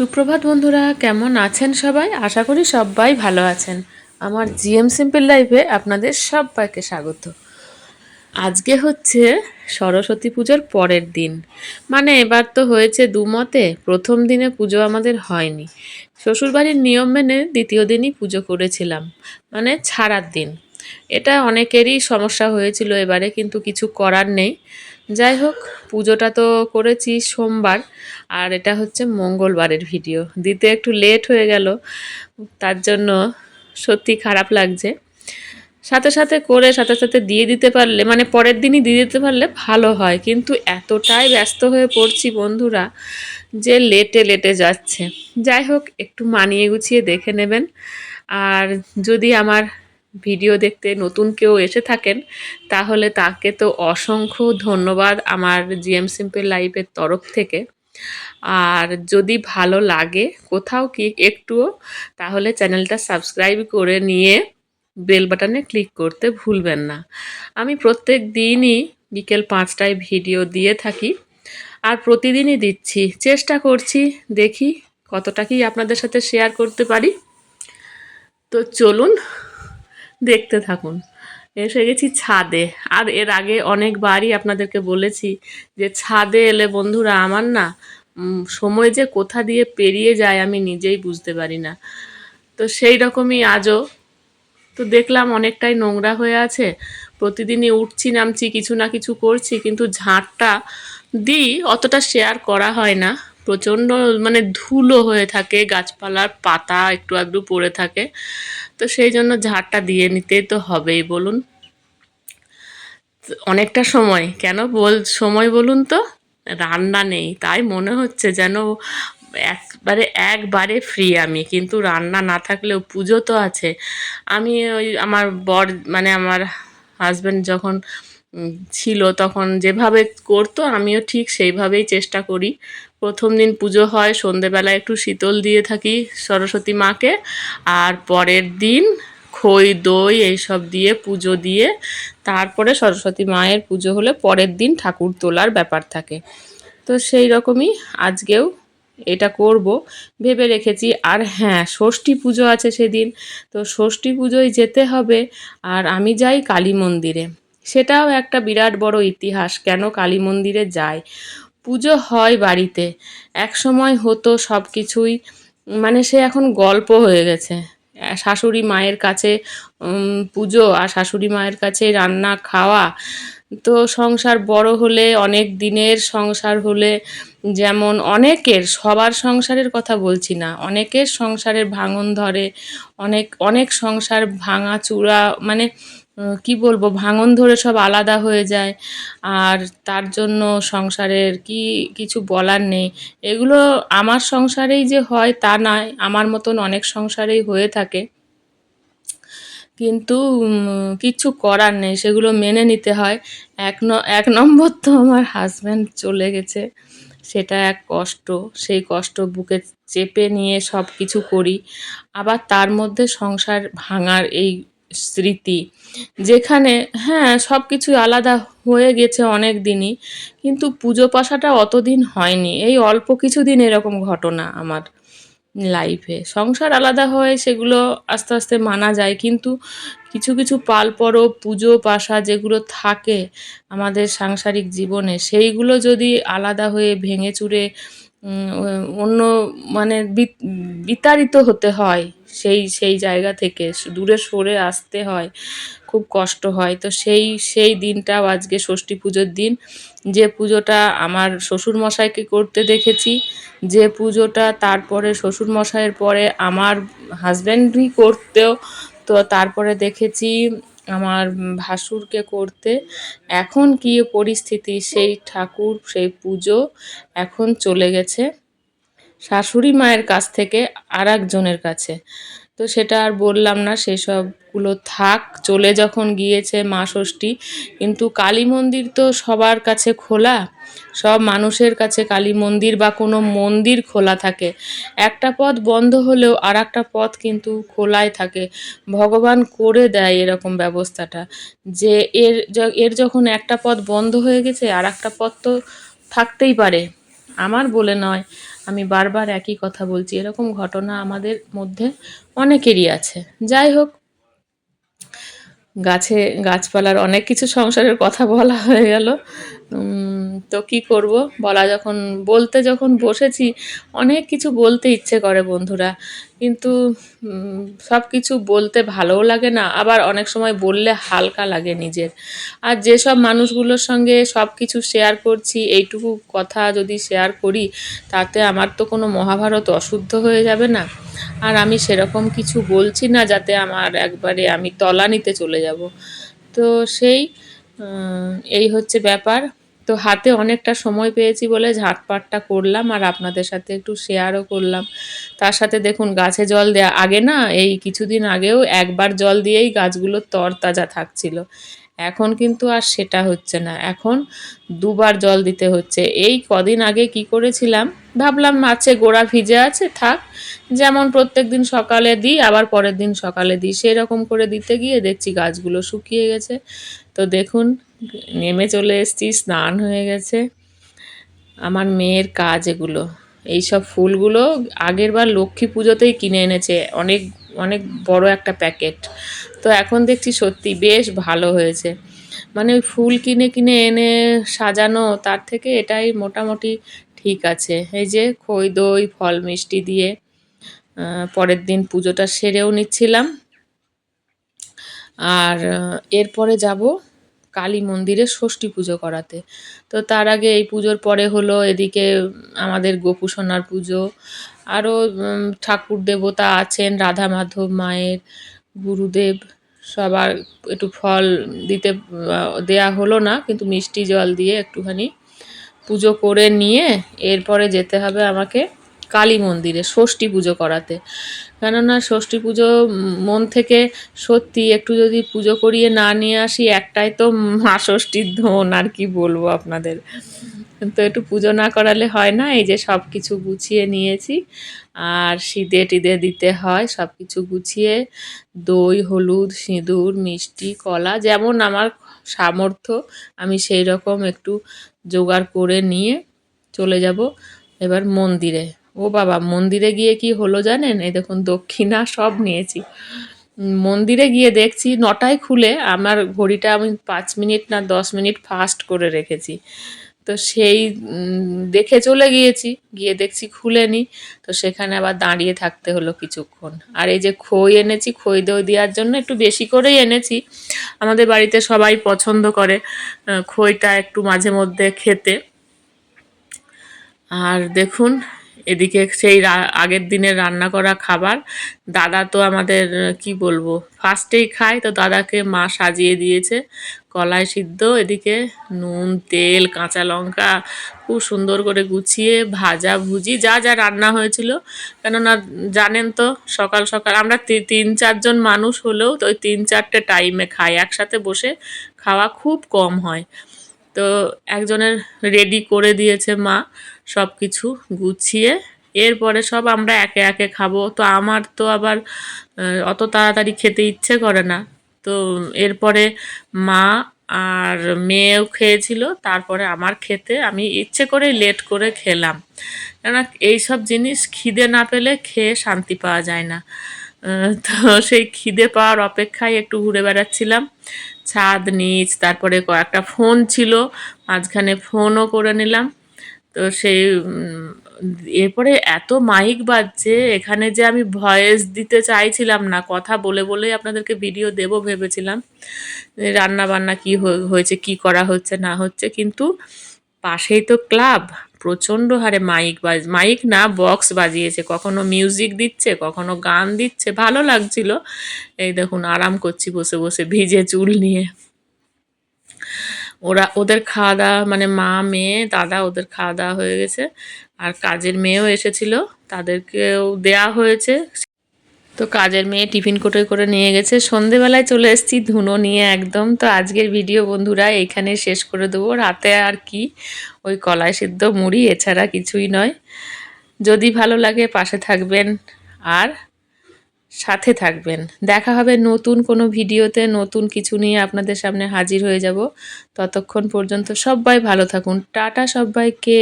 সুপ্রভাত বন্ধুরা, কেমন আছেন সবাই? আশা করি সবাই ভালো আছেন। আমার জিএম সিম্পল লাইফে আপনাদের সবাইকে স্বাগত। আজকে হচ্ছে সরস্বতী পুজোর পরের দিন। মানে এবার তো হয়েছে দুমতে, প্রথম দিনে পুজো আমাদের হয়নি। শ্বশুরবাড়ির নিয়ম মেনে দ্বিতীয় দিনই পুজো করেছিলাম মানে ছাড়ার দিন। এটা অনেকেরই সমস্যা হয়েছিল এবারে, কিন্তু কিছু করার নেই। যাই হোক, পুজোটা তো করেছি সোমবার, আর এটা হচ্ছে মঙ্গলবারের ভিডিও। দিতে একটু লেট হয়ে গেল, তার জন্য সত্যি খারাপ লাগছে। সাথে সাথে করে, সাথে সাথে দিয়ে দিতে পারলে মানে পরের দিনই দিয়ে দিতে পারলে ভালো হয়। কিন্তু এতটাই ব্যস্ত হয়ে পড়ছি বন্ধুরা যে লেটে লেটে যাচ্ছে। যাই হোক, একটু মানিয়ে গুছিয়ে দেখে নেবেন। আর যদি আমার ভিডিও দেখতে নতুন কেউ এসে থাকেন, তাহলে তাকে তো অসংখ্য ধন্যবাদ আমার জিএম সিম্পল লাইফের তরফ থেকে। আর যদি ভালো লাগে কোথাও কি একটুও, তাহলে চ্যানেলটা সাবস্ক্রাইব করে নিয়ে বেল বাটনে ক্লিক করতে ভুলবেন না। আমি প্রত্যেক দিনই বিকেল পাঁচটায় ভিডিও দিয়ে থাকি আর প্রতিদিনই দিচ্ছি। চেষ্টা করছি দেখি কতটা কি আপনাদের সাথে শেয়ার করতে পারি। তো চলুন দেখতে থাকুন। এসে গেছি ছাদে। আর এর আগে অনেকবারই আপনাদেরকে বলেছি যে ছাদে এলে, বন্ধুরা, আমার না সময় যে কোথা দিয়ে পেরিয়ে যায় আমি নিজেই বুঝতে পারি না। তো সেই রকমই আজও। তো দেখলাম অনেকটাই নোংরা হয়ে আছে। প্রতিদিনই উঠছি, নামছি, কিছু না কিছু করছি, কিন্তু ঝাঁটটা দিই, অতটা শেয়ার করা হয় না। প্রচণ্ড মানে ধুলো হয়ে থাকে, গাছপালার পাতা একটু আধটু পড়ে থাকে। তো সেই জন্য ঝাড়টা দিয়ে নিতেই তো হবেই, বলুন। অনেকটা সময়, কেন বল, সময় বলুন তো? রান্না নেই, তাই মনে হচ্ছে যেন একবারে একবারে ফ্রি আমি, কিন্তু রান্না না থাকলেও পুজো তো আছে। আমি ওই আমার বর মানে আমার হাজব্যান্ড যখন ছিল তখন যেভাবে করতো, আমিও ঠিক সেইভাবেই চেষ্টা করি। প্রথম দিন পুজো হয় সন্ধেবেলা একটু শীতল দিয়ে থাকি সরস্বতী মাকে। আর পরের দিন খই, দই এইসব দিয়ে পুজো দিয়ে তারপরে সরস্বতী মায়ের পুজো হলে পরের দিন ঠাকুর তোলার ব্যাপার থাকে। তো সেই রকমই আজকেও এটা করব। ভেবে রেখেছি, আর হ্যাঁ ষষ্ঠী পুজো আছে সেদিন। তো ষষ্ঠী পুজোয় যেতে হবে, আর আমি যাই কালী মন্দিরে। সেটাও একটা বিরাট বড় ইতিহাস, কেন কালী মন্দিরে যায় পুজো হয় বাড়িতে। এক সময় হতো সব কিছুই মানে সে এখন গল্প হয়ে গেছে। শাশুড়ি মায়ের কাছে পুজো আর শাশুড়ি মায়ের কাছে রান্না, খাওয়া। তো সংসার বড় হলে, অনেক দিনের সংসার হলে, যেমন অনেকের, সবার সংসারের কথা বলছি না। অনেকের সংসারের ভাঙন ধরে, অনেক অনেক সংসার ভাঙা চূড়া মানে কি বলব, ভাঙন ধরে সব আলাদা হয়ে যায়। আর তার জন্য সংসারের কি, কিছু বলার নেই। এগুলো আমার সংসারেই যে হয় তা নয়, আমার মতন অনেক সংসারেই হয়ে থাকে। কিন্তু কিচ্ছু করার নেই, সেগুলো মেনে নিতে হয়। এক ন, এক নম্বর তো আমার হাজব্যান্ড চলে গেছে, সেটা এক কষ্ট। সেই কষ্ট বুকে চেপে নিয়ে সব কিছু করি। আবার তার মধ্যে সংসার ভাঙার এই স্মৃতি, যেখানে হ্যাঁ সব কিছু আলাদা হয়ে গেছে অনেক দিনই কিন্তু পুজো পাশাটা অতদিন হয়নি। এই অল্প কিছুদিন এরকম ঘটনা আমার লাইফে সংসার আলাদা হয়, সেগুলো আস্তে আস্তে মানা যায়, কিন্তু কিছু কিছু পাল পরব পুজো পাশা যেগুলো থাকে আমাদের সাংসারিক জীবনে, সেইগুলো যদি আলাদা হয়ে ভেঙে চুরে অন্য মানে বিত- বিতাড়িত হতে হয় সেই সেই জায়গা থেকে দূরে সরে আসতে হয়, খুব কষ্ট হয়। তো সেই সেই দিনটাও আজকে ষষ্ঠী পুজোর দিন। যে পুজোটা আমার শ্বশুর মশাইকে করতে দেখেছি, যে পুজোটা তারপরে শ্বশুর মশাইয়ের পরে আমার হাজব্যান্ডই করতেও, তো তারপরে দেখেছি আমার ভাসুরকে করতে। এখন কি পরিস্থিতি? সেই ঠাকুর, সেই পুজো এখন চলে গেছে। শাশুড়ি মায়ের কাছ থেকে আর একজনের কাছে। তো সেটা আর বললাম না, সেসবগুলো থাক। চলে যখন গিয়েছে মা ষষ্ঠী, কিন্তু কালী মন্দির তো সবার কাছে খোলা। সব মানুষের কাছে কালী মন্দির বা কোনো মন্দির খোলা থাকে। একটা পথ বন্ধ হলেও আর একটা পথ কিন্তু খোলাই থাকে। ভগবান করে দেয় এরকম ব্যবস্থাটা। যে এর এর যখন একটা পথ বন্ধ হয়ে গেছে আর একটা পথ তো থাকতেই পারে। আমার বলে নয়, আমি বারবার একই কথা বলছি। এরকম ঘটনা আমাদের মধ্যে অনেকেরই আছে। যাই হোক, গাছে গাছপালার অনেক কিছু সংসারের কথা বলা হয়ে গেল। তো কি করব? বলা যখন, বলতে যখন বসেছি, অনেক কিছু বলতে ইচ্ছে করে বন্ধুরা। কিন্তু সব কিছু বলতে ভালোও লাগে না, আবার অনেক সময় বললে হালকা লাগে নিজের। আর যেসব মানুষগুলোর সঙ্গে সব কিছু শেয়ার করছি, এইটুকু কথা যদি শেয়ার করি, তাতে আমার তো কোনো মহাভারত অশুদ্ধ হয়ে যাবে না। আর আমি সেরকম কিছু বলছি না, যাতে আমার একবারে আমি তলানিতে চলে যাব। তো সেই এই হচ্ছে ব্যাপার। তো হাতে অনেকটা সময় পেয়েছি বলে ঝাঁটপাটটা করলাম আর আপনাদের সাথে একটু শেয়ারও করলাম। তার সাথে দেখুন, গাছে জল দেয়া, আগে না এই কিছুদিন আগেও একবার জল দিয়েই গাছগুলো তরতাজা থাকছিল। এখন কিন্তু আর সেটা হচ্ছে না। এখন দুবার জল দিতে হচ্ছে। এই কদিন আগে কি করেছিলাম? ভাবলাম আছে গোড়া ভিজে আছে, থাক। যেমন প্রত্যেক দিন সকালে দিই, আবার পরের দিন সকালে দিই। সেরকম করে দিতে গিয়ে দেখছি গাছগুলো শুকিয়ে গেছে। তো দেখুন নেমে চলে এসেছি, স্নান হয়ে গেছে। আমার মেয়ের কাজ এগুলো। এইসব ফুলগুলো আগের বার লক্ষ্মী পুজোতেই কিনে এনেছে, অনেক অনেক বড় একটা প্যাকেট। তো এখন দেখছি সত্যি বেশ ভালো হয়েছে। মানে ওই ফুল কিনে কিনে এনে সাজানো, তার থেকে এটাই মোটামুটি ঠিক আছে। এই যে খই, দই, ফল, মিষ্টি দিয়ে পরের দিন পুজোটা সেরেও নিচ্ছিলাম। আর এরপরে যাব কালী মন্দিরে ষষ্ঠী পুজো করাতে। তো তার আগে এই পুজোর পরে হলো এদিকে আমাদের গোপু সোনার পুজো, আরও ঠাকুর দেবতা আছেন, রাধা মাধব মায়ের, গুরুদেব, সবার একটু ফল দিতে দেয়া হলো না, কিন্তু মিষ্টি জল দিয়ে একটুখানি পুজো করে নিয়ে এরপরে যেতে হবে আমাকে কালী মন্দিরে ষষ্ঠী পুজো করাতে। কেননা ষষ্ঠী পুজো মন থেকে সত্যি একটু যদি পুজো করিয়ে না নিয়ে আসি, একটাই তো মা ষষ্ঠীর ধন, আর কি বলব আপনাদের। তো একটু পুজো না করালে হয় না, এই যে সব কিছু গুছিয়ে নিয়েছি। আর সিদে টিদে দিতে হয়, সব কিছু গুছিয়ে দই, হলুদ, সিঁদুর, মিষ্টি, কলা, যেমন আমার সামর্থ্য, আমি সেই রকম একটু জোগাড় করে নিয়ে চলে যাব এবার মন্দিরে। ও বাবা, মন্দিরে গিয়ে কি হলো জানেন? এই দেখুন, দক্ষিণা সব নিয়েছি। মন্দিরে গিয়ে দেখছি, নটায় খুলে আমার ঘড়িটা আমি পাঁচ মিনিট না দশ মিনিট ফাস্ট করে রেখেছি। তো সেই দেখে চলে গিয়েছি, গিয়ে দেখছি খুলে খুলেনি তো সেখানে আবার দাঁড়িয়ে থাকতে হলো কিছুক্ষণ। আর এই যে খই এনেছি, খই দই দেওয়ার জন্য একটু বেশি করেই এনেছি। আমাদের বাড়িতে সবাই পছন্দ করে খইটা একটু মাঝে মধ্যে খেতে। আর দেখুন এদিকে সেই আগের দিনের রান্না করা খাবার। দাদা তো আমাদের, কি বলব ফার্স্টেই খায়, তো দাদাকে মা সাজিয়ে দিয়েছে। কলাই সিদ্ধ, এদিকে নুন, তেল, কাঁচা লঙ্কা, খুব সুন্দর করে গুছিয়ে ভাজা ভুজি, যা যা রান্না হয়েছিল। কেননা জানেন তো, সকাল সকাল, আমরা তিন চারজন মানুষ হলেও তো ওই তিন চারটে টাইমে খাই, একসাথে বসে খাওয়া খুব কম হয়। তো একজনের রেডি করে দিয়েছে মা সব কিছু গুছিয়ে। এরপরে সব আমরা একে একে খাব। তো আমার তো আবার অত তাড়াতাড়ি খেতে ইচ্ছে করে না। তো এরপরে মা আর মেয়েও খেয়েছিল, তারপরে আমার খেতে। আমি ইচ্ছে করে লেট করে খেলাম। কেননা এইসব জিনিস খিদে না পেলে খেয়ে শান্তি পাওয়া যায় না। তো সেই খিদে পাওয়ার অপেক্ষায় একটু ঘুরে বেড়াচ্ছিলাম। ছাদ, নিচ, তারপরে কয়েকটা ফোন ছিল, মাঝখানে ফোনও করে নিলাম। তো সেই এরপরে এত মাইক বাজছে, এখানে যে আমি ভয়েস দিতে চাইছিলাম না, কথা বলে বলেই আপনাদেরকে ভিডিও দেব ভেবেছিলাম। রান্না বান্না কি হয়েছে, কি করা হচ্ছে, না হচ্ছে, কিন্তু পাশেই তো ক্লাব প্রচণ্ড হারে মাইক বাজ মাইক না বক্স বাজিয়েছে। কখনো মিউজিক দিচ্ছে, কখনো গান দিচ্ছে। ভালো লাগছিল। এই দেখুন, আরাম করছি বসে বসে ভিজে চুল নিয়ে। ওরা, ওদের খাওয়া দাওয়া মানে মা, মেয়ে, দাদা, ওদের খাওয়া দাওয়া হয়ে গেছে। আর কাজের মেয়েও এসেছিল। তাদেরকেও দেয়া হয়েছে। তো কাজের মেয়ে টিফিন কোটে করে নিয়ে গেছে। সন্ধেবেলায় চলে এসেছি ধুনো নিয়ে একদম। তো আজকের ভিডিও বন্ধুরা এইখানে শেষ করে দেবো। রাতে আর কি? ওই কলাই সিদ্ধ মুড়ি, এছাড়া কিছুই নয়। যদি ভালো লাগে পাশে থাকবেন আর সাথে থাকবেন। দেখা হবে নতুন কোনো ভিডিওতে। নতুন কিছু নিয়ে আপনাদের সামনে হাজির হয়ে যাব। ততক্ষণ পর্যন্ত সবাই ভালো থাকুন। টাটা সবাইকে।